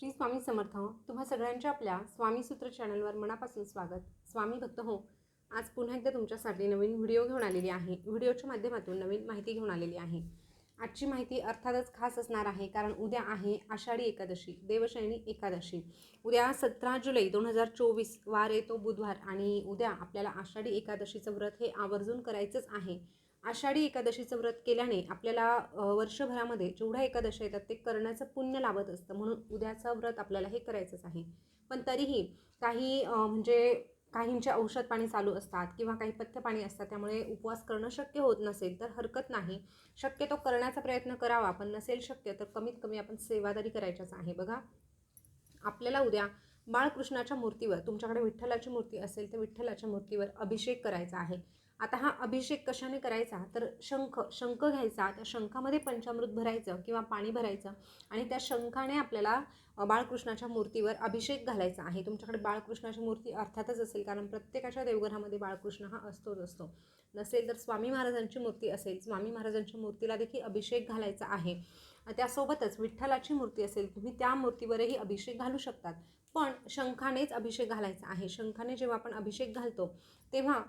श्री स्वामी समर्थ हो. तुम्हा सगळ्यांच्या आपल्या स्वामी सूत्र चॅनलवर मनापासून स्वागत. स्वामी भक्त हो. आज पुन्हा एकदा तुमच्यासाठी नवीन व्हिडिओ घेऊन आलेली आहे. व्हिडिओच्या माध्यमातून नवीन माहिती घेऊन आलेली आहे. आजची माहिती अर्थातच खास असणार आहे कारण उद्या आहे आषाढी एकादशी देवशयनी एकादशी. उद्या सतरा जुलै दोन हजार चोवीस वार येतो बुधवार आणि उद्या आपल्याला आषाढी एकादशीचं व्रत हे आवर्जून करायचंच आहे. आषाढी एकादशीचं व्रत केल्याने आपल्याला वर्षभरामध्ये जेवढ्या एकादशी येतात ते करण्याचं पुण्य लाभत असतं. म्हणून उद्याचं व्रत आपल्याला हे करायचंच आहे. पण तरीही काही म्हणजे काहींचे औषध पाणी चालू असतात किंवा काही पथ्य पाणी असतात त्यामुळे उपवास करणं शक्य होत नसेल तर हरकत नाही. शक्यतो करण्याचा प्रयत्न करावा पण नसेल शक्य तर कमीत कमी आपण सेवादारी करायच्याच आहे. बघा आपल्याला उद्या बाळकृष्णाच्या मूर्तीवर तुमच्याकडे विठ्ठलाची मूर्ती असेल तर विठ्ठलाच्या मूर्तीवर अभिषेक करायचा आहे. आता हा अभिषेक कशाने करायचा? तर शंख शंख घ्यायचा त्या शंखामध्ये पंचामृत भरायचं किंवा पाणी भरायचं आणि त्या शंखाने आपल्याला बाळकृष्णाच्या मूर्तीवर अभिषेक घालायचा आहे. तुमच्याकडे बाळकृष्णाची मूर्ती अर्थातच असेल कारण प्रत्येकाच्या देवघरामध्ये बाळकृष्ण हा असतोच असतो. नसेल तर स्वामी महाराजांची मूर्ती असेल स्वामी महाराजांच्या मूर्तीला देखील अभिषेक घालायचा आहे. त्यासोबतच विठ्ठलाची मूर्ती असेल तुम्ही त्या मूर्तीवरही अभिषेक घालू शकतात. पण शंखानेच अभिषेक घालायचा आहे. शंखाने जेव्हा आपण अभिषेक घालतो तेव्हा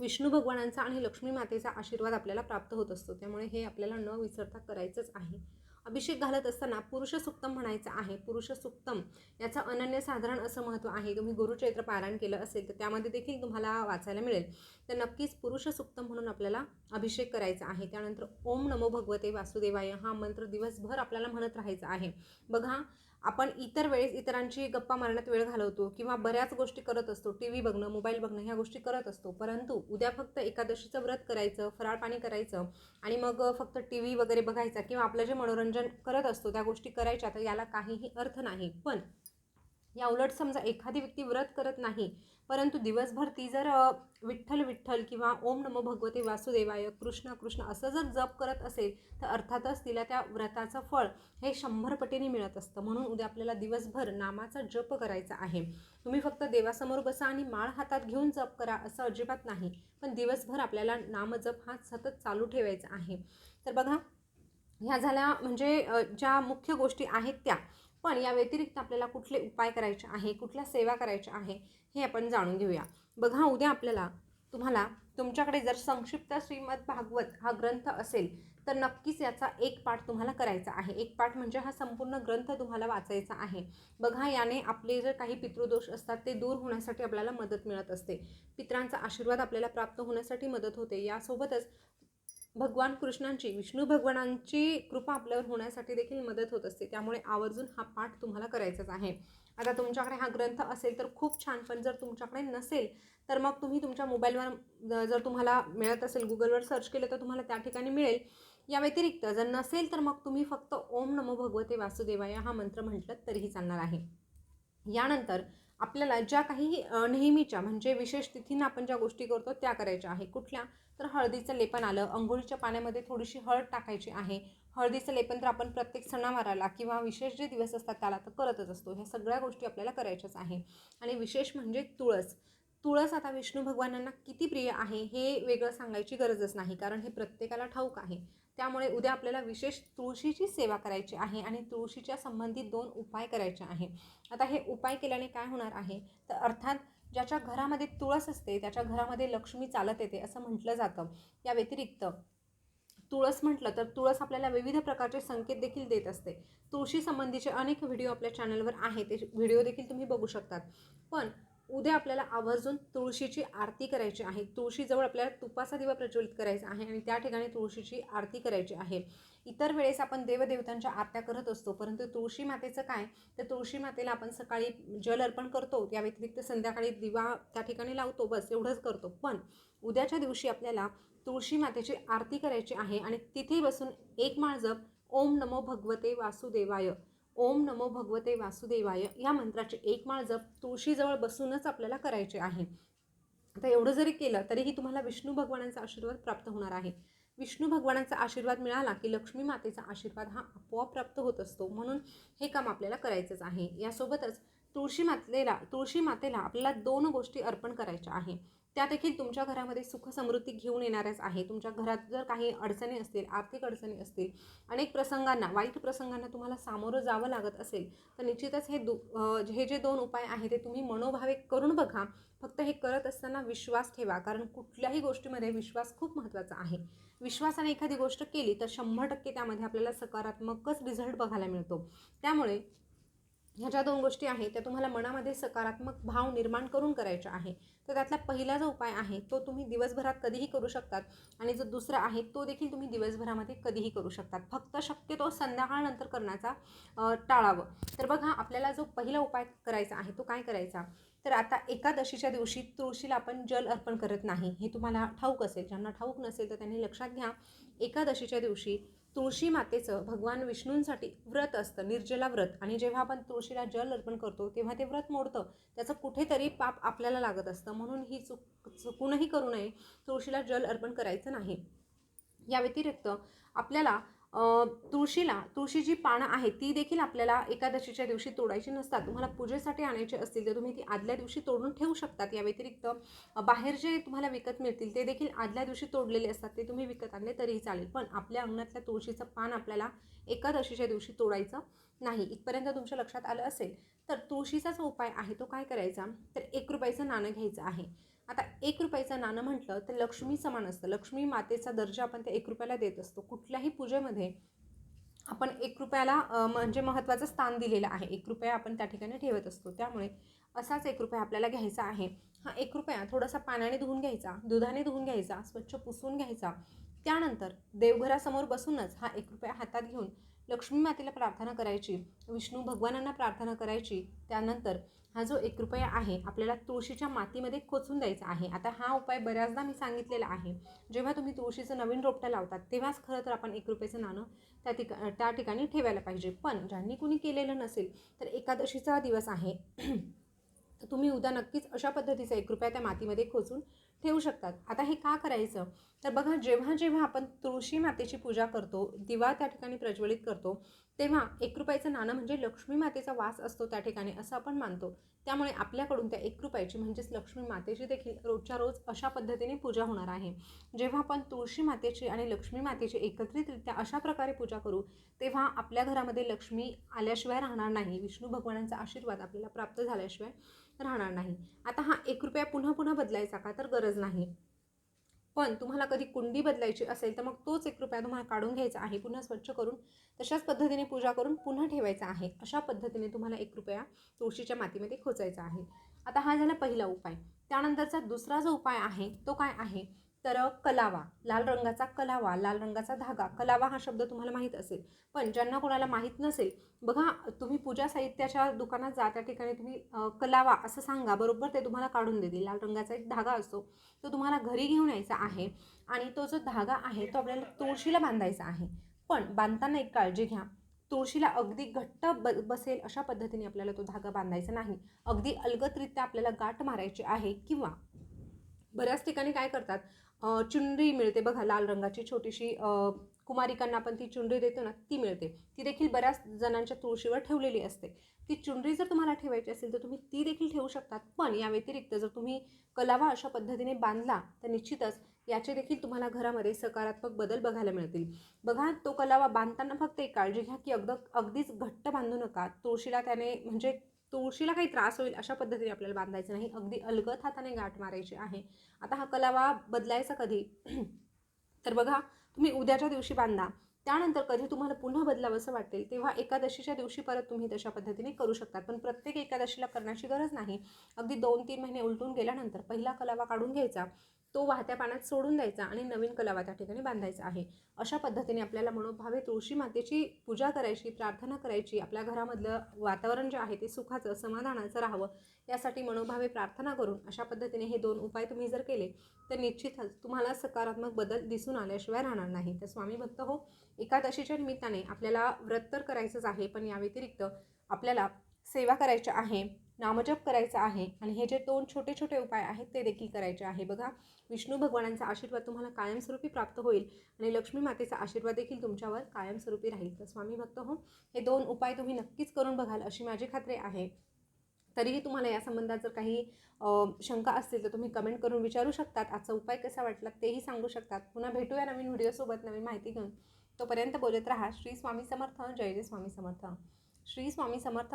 विष्णू भगवानांचा आणि लक्ष्मी मातेचा आशीर्वाद आपल्याला प्राप्त होत असतो. त्यामुळे हे आपल्याला न विसरता करायचंच आहे. अभिषेक घालत असताना पुरुष सुक्तम म्हणायचं आहे पुरुष सुक्तम याचं अनन्यसाधारण असं महत्त्व आहे. तुम्ही गुरुचैत्र पारायण केलं असेल तर त्यामध्ये देखील तुम्हाला वाचायला मिळेल. तर नक्कीच पुरुष सुक्तम म्हणून आपल्याला अभिषेक करायचा आहे. त्यानंतर ओम नमो भगवते वासुदेवाय हा मंत्र दिवसभर आपल्याला म्हणत राहायचा आहे. बघा आपण इतर वेळेस इतरांची गप्पा मारण्यात वेळ घालवतो किंवा बऱ्याच गोष्टी करत असतो टी व्ही बघणं मोबाईल बघणं ह्या गोष्टी करत असतो. परंतु उद्या फक्त एकादशीचं व्रत करायचं फराळ पाणी करायचं आणि मग फक्त टी व्ही वगैरे बघायचा किंवा आपलं जे मनोरंजन करत असतो त्या गोष्टी करायच्या तर याला काहीही अर्थ नाही. पण या उलट समजा एखादी व्यक्ती व्रत करत नाही परंतु दिवसभर ती जर विठ्ठल विठ्ठल किंवा ओम नमो भगवते वासुदेवाय कृष्ण कृष्ण असं जर जप करत असेल तर अर्थातच तिला त्या व्रताचं फळ हे शंभर पटीने मिळत असतं. म्हणून उद्या आपल्याला दिवसभर नामाचा जप करायचा आहे. तुम्ही फक्त देवासमोर बसा आणि माळ हातात घेऊन जप करा असं अजिबात नाही. पण दिवसभर आपल्याला नामजप हा सतत चालू ठेवायचा आहे. तर बघा ह्या झाल्या म्हणजे ज्या मुख्य गोष्टी आहेत त्या. पण या व्यतिरिक्त आपल्याला कुठले उपाय करायचे आहे कुठल्या सेवा करायच्या आहे हे आपण जाणून घेऊया. बघा उद्या आपल्याला तुम्हाला तुमच्याकडे जर संक्षिप्त श्रीमद भागवत हा ग्रंथ असेल तर नक्कीच याचा एक पाठ तुम्हाला करायचा आहे. एक पाठ म्हणजे हा संपूर्ण ग्रंथ तुम्हाला वाचायचा आहे. बघा याने आपले जर काही पितृदोष असतात ते दूर होण्यासाठी आपल्याला मदत मिळत असते. पित्रांचा आशीर्वाद आपल्याला प्राप्त होण्यासाठी मदत होते. यासोबतच भगवान कृष्णांची विष्णू भगवानांची कृपा आपल्यावर होण्यासाठी देखील मदत होत असते. त्यामुळे आवर्जून हा पाठ तुम्हाला करायचाच आहे. आता तुमच्याकडे हा ग्रंथ असेल तर खूप छान पण जर तुमच्याकडे नसेल तर मग तुम्ही तुमच्या मोबाईलवर जर तुम्हाला मिळत असेल गुगलवर सर्च केलं तर तुम्हाला त्या ठिकाणी मिळेल. या व्यतिरिक्त जर नसेल तर मग तुम्ही फक्त ओम नमो भगवते वासुदेवाय हा मंत्र म्हटलं तरीही चालणार आहे. यानंतर आपल्याला ज्या काही नेहमीच्या म्हणजे विशेष तिथींना आपण ज्या गोष्टी करतो त्या करायच्या आहे. कुठल्या? तर हळदीचं लेपन आलं. अंघोळीच्या पाण्यामध्ये थोडीशी हळद टाकायची आहे. हळदीचं लेपन तर आपण प्रत्येक सणावाराला किंवा विशेष जे दिवस असतात त्याला तर करतच असतो. ह्या सगळ्या गोष्टी आपल्याला करायच्याच आहे. आणि विशेष म्हणजे तुळस. तुळस आता विष्णू भगवानांना किती प्रिय आहे हे वेगळं सांगायची गरजच नाही. कारण हे प्रत्येकाला ठाऊक आहे. त्यामुळे उद्या आपल्याला विशेष तुळशीची सेवा करायची आहे आणि तुळशीच्या संबंधित दोन उपाय करायचे आहे. आता हे उपाय केल्याने काय होणार आहे? तर अर्थात ज्याच्या घरामध्ये तुळस असते त्याच्या घरामध्ये लक्ष्मी चालत येते असं म्हटलं जातं. या व्यतिरिक्त तुळस म्हटलं तर तुळस आपल्याला विविध प्रकारचे संकेत देखील देत असते. तुळशी संबंधीचे अनेक व्हिडिओ आपल्या चॅनलवर आहे ते व्हिडिओ देखील तुम्ही बघू शकतात. पण उद्या आपल्याला आवर्जून तुळशीची आरती करायची आहे. तुळशीजवळ आपल्याला तुपाचा दिवा प्रज्वलित करायचा आहे आणि त्या ठिकाणी तुळशीची आरती करायची आहे. इतर वेळेस आपण देवदेवतांच्या आरत्या करत असतो परंतु तुळशी मातेचं काय? तर तुळशी मातेला आपण सकाळी जल अर्पण करतो त्या व्यतिरिक्त संध्याकाळी दिवा त्या ठिकाणी लावतो बस एवढंच करतो. पण उद्याच्या दिवशी आपल्याला तुळशी मातेची आरती करायची आहे आणि तिथे बसून एक माळ जप. ओम नमो भगवते वासुदेवाय. ओम नमो भगवते वासुदेवाय या मंत्राचे एक माळ जप तुळशीजवळ बसूनच आपल्याला करायचे आहे. आता एवढं जरी केलं तरीही तुम्हाला विष्णू भगवानांचा आशीर्वाद प्राप्त होणार आहे. विष्णू भगवानांचा आशीर्वाद मिळाला की लक्ष्मी मातेचा आशीर्वाद हा आपोआप प्राप्त होत असतो. म्हणून हे काम आपल्याला करायचंच आहे. यासोबतच तुळशी मातेला तुळशी मातेला आपल्याला दोन गोष्टी अर्पण करायच्या आहे. त्या देखील तुमच्या घरामध्ये सुख समृद्धी घेऊन येणाऱ्याच आहे. तुमच्या घरात जर काही अडचणी असतील आर्थिक अडचणी असतील अनेक प्रसंगांना वाईट प्रसंगांना तुम्हाला सामोरं जावं लागत असेल तर निश्चितच हे दु हे जे दोन उपाय आहेत ते तुम्ही मनोभावे करून बघा. फक्त हे करत असताना विश्वास ठेवा कारण कुठल्याही गोष्टीमध्ये विश्वास खूप महत्त्वाचा आहे. विश्वासाने एखादी गोष्ट केली तर शंभर टक्के त्यामध्ये आपल्याला सकारात्मकच रिझल्ट बघायला मिळतो. त्यामुळे ह्या ज्या दोन गोष्टी आहेत त्या तुम्हाला मनामध्ये सकारात्मक भाव निर्माण करून करायच्या आहे. तर त्यातला पहिला जो उपाय आहे तो तुम्ही दिवसभरात कधीही करू शकतात. आणि जो दुसरा आहे तो देखील तुम्ही दिवसभरामध्ये कधीही करू शकतात. फक्त शक्यतो संध्याकाळनंतर करण्याचा टाळावं. तर बघा आपल्याला जो पहिला उपाय करायचा आहे तो काय करायचा? तर आता एकादशीच्या दिवशी तुळशीला आपण जल अर्पण करत नाही. हे तुम्हाला ठाऊक असेल. ज्यांना ठाऊक नसेल तर त्यांनी लक्षात घ्या. एकादशीच्या दिवशी तुळशी मातेचं भगवान विष्णूंसाठी व्रत असतं निर्जला व्रत. आणि जेव्हा आपण तुळशीला जल अर्पण करतो तेव्हा ते व्रत मोडतं. त्याचं कुठेतरी पाप आपल्याला लागत असतं. म्हणून ही चुक चुकूनही करू नये. तुळशीला जल अर्पण करायचं नाही. या व्यतिरिक्त आपल्याला तुळशीला तुळशी जी पानं आहेत ती देखील आपल्याला एकादशीच्या दिवशी तोडायची नसतात. तुम्हाला पूजेसाठी आणायची असतील तर तुम्ही ती आदल्या दिवशी तोडून ठेवू शकतात. या व्यतिरिक्त बाहेर जे तुम्हाला विकत मिळतील ते देखील आदल्या दिवशी तोडलेले असतात. ते तुम्ही विकत आणले तरीही चालेल. पण आपल्या अंगणातल्या तुळशीचं पान आपल्याला एकादशीच्या दिवशी तोडायचं नाही इथपर्यंत तुमच्या लक्षात आलं असेल तर तुळशीचा जो उपाय आहे तो काय करायचा? तर एक रुपयाचं नाणं घ्यायचं आहे. आता एक रुपयाचं नाणं म्हटलं तर लक्ष्मी समान असतं. लक्ष्मी मातेचा दर्जा आपण त्या एक रुपयाला देत असतो. कुठल्याही पूजेमध्ये आपण एक रुपयाला म्हणजे महत्त्वाचं स्थान दिलेलं आहे. एक रुपया आपण त्या ठिकाणी ठेवत असतो. त्यामुळे असाच एक रुपया आपल्याला घ्यायचा आहे. हा एक रुपया थोडासा पाण्याने धुवून घ्यायचा दुधाने धुवून घ्यायचा स्वच्छ पुसून घ्यायचा. त्यानंतर देवघरासमोर बसूनच हा एक रुपया हातात घेऊन लक्ष्मी मातेला प्रार्थना करायची विष्णू भगवानांना प्रार्थना करायची त्यानंतर हा जो एक रुपया आहे आपल्याला तुळशीच्या मातीमध्ये खोचून द्यायचा आहे. आता हा उपाय बऱ्याचदा मी सांगितलेला आहे. जेव्हा तुम्ही तुळशीचं नवीन रोपटं लावतात तेव्हाच खरं तर आपण एक रुपयाचं नाणं त्या ठिका त्या ठिकाणी ठेवायला पाहिजे. पण ज्यांनी कुणी केलेलं नसेल तर एकादशीचा दिवस आहे. तर तुम्ही उद्या नक्कीच अशा पद्धतीचा एक रुपया त्या मातीमध्ये खोचून ठेवू शकतात. आता हे का करायचं? तर बघा जेव्हा जेव्हा आपण तुळशी मातेची पूजा करतो दिवा त्या ठिकाणी प्रज्वलित करतो तेव्हा एक रुपयाचं नाणं म्हणजे लक्ष्मी मातेचा वास असतो त्या ठिकाणी असं आपण मानतो. त्यामुळे आपल्याकडून त्या एक रुपयाची म्हणजेच लक्ष्मी मातेची देखील रोजच्या रोज अशा पद्धतीने पूजा होणार आहे. जेव्हा आपण तुळशी मातेची आणि लक्ष्मी मातेची एकत्रितरित्या अशा प्रकारे पूजा करू तेव्हा आपल्या घरामध्ये लक्ष्मी आल्याशिवाय राहणार नाही. विष्णू भगवानांचा आशीर्वाद आपल्याला प्राप्त झाल्याशिवाय राहणार नाही. आता हा एक रुपया पुन्हा पुन्हा बदलायचा का तर गरज नाही. पण तुम्हाला कधी कुंडी बदलायची असेल तर मग तोच एक रुपया तुम्हाला काढून घ्यायचा आहे. पुन्हा स्वच्छ करून तशाच पद्धतीने पूजा करून पुन्हा ठेवायचा आहे. अशा पद्धतीने तुम्हाला एक रुपया तुळशीच्या मातीमध्ये खोचायचा आहे. आता हा झाला पहिला उपाय. त्यानंतरचा दुसरा जो उपाय आहे तो काय आहे? तर कलावा लाल रंगाचा कलावा लाल रंगाचा धागा. कलावा हा शब्द तुम्हाला माहीत असेल. पण ज्यांना कोणाला माहीत नसेल बघा तुम्ही पूजा साहित्याच्या दुकानात जा त्या ठिकाणी तुम्ही कलावा असं सांगा. बरोबर ते तुम्हाला काढून देतील. लाल रंगाचा एक धागा असतो. तो तुम्हाला घरी घेऊन यायचा आहे आणि तो जो धागा आहे तो आपल्याला तुळशीला बांधायचा आहे. पण बांधताना एक काळजी घ्या. तुळशीला अगदी घट्ट ब बसेल अशा पद्धतीने आपल्याला तो धागा बांधायचा नाही. अगदी अलगतरित्या आपल्याला गाठ मारायची आहे किंवा बऱ्याच ठिकाणी काय करतात चुनरी मिळते. बघा लाल रंगाची छोटीशी कुमारिकांना आपण ती चुनरी देतो ना ती मिळते. ती देखील बऱ्याच जणांच्या तुळशीवर ठेवलेली असते. ती चुनरी जर तुम्हाला ठेवायची असेल तर तुम्ही ती देखील ठेवू शकतात. पण या व्यतिरिक्त जर तुम्ही कलावा अशा पद्धतीने बांधला तर निश्चितच याचे देखील तुम्हाला घरामध्ये सकारात्मक बदल बघायला मिळतील. बघा तो कलावा बांधताना फक्त एक काळजी घ्या की अगद अगदीच घट्ट बांधू नका. तुळशीला त्याने म्हणजे तुळशीला काही त्रास होईल अशा पद्धतीने आपल्याला बांधायचं नाही. अगदी अलगत हाताने गाठ मारायची आहे. आता हा कलावा बदलायचा कधी? तर बघा तुम्ही उद्याच्या दिवशी बांधा. त्यानंतर कधी तुम्हाला पुन्हा बदलावंसं वाटेल तेव्हा एकादशीच्या दिवशी परत तुम्ही तशा पद्धतीने करू शकतात पण प्रत्येक एकादशीला करण्याची गरज नाही. अगदी दोन तीन महिने उलटून गेल्यानंतर पहिला कलावा काढून घ्यायचा. तो वाहत्या पाण्यात सोडून द्यायचा आणि नवीन कलावा त्या ठिकाणी बांधायचा आहे. अशा पद्धतीने आपल्याला मनोभावे तुळशी मातेची पूजा करायची प्रार्थना करायची आपल्या घरामधलं वातावरण जे आहे ते सुखाचं समाधानाचं राहावं यासाठी मनोभावे प्रार्थना करून अशा पद्धतीने हे दोन उपाय तुम्ही जर केले तर निश्चितच तुम्हाला सकारात्मक बदल दिसून आल्याशिवाय राहणार नाही. तर स्वामी भक्त हो एकादशीच्या निमित्ताने आपल्याला व्रत तर करायचंच आहे पण या व्यतिरिक्त आपल्याला सेवा करायच्या आहे नामजप करायचा आहे आणि हे जे दोन छोटे छोटे उपाय आहेत ते देखील करायचे आहे. बघा विष्णू भगवानांचा आशीर्वाद तुम्हाला कायमस्वरूपी प्राप्त होईल आणि लक्ष्मी मातेचा आशीर्वाद देखील तुमच्यावर कायमस्वरूपी राहील. तर स्वामी भक्त हो हे दोन उपाय तुम्ही नक्कीच करून बघाल अशी माझी खात्री आहे. तरीही तुम्हाला या संबंधात जर काही शंका असतील तर तुम्ही कमेंट करून विचारू शकतात. आजचा उपाय कसा वाटला तेही सांगू शकतात. पुन्हा भेटूया नवीन व्हिडिओसोबत नवीन माहिती घेऊन. तोपर्यंत बोलत राहा. श्री स्वामी समर्थ. जय जय स्वामी समर्थ. श्री स्वामी समर्थ.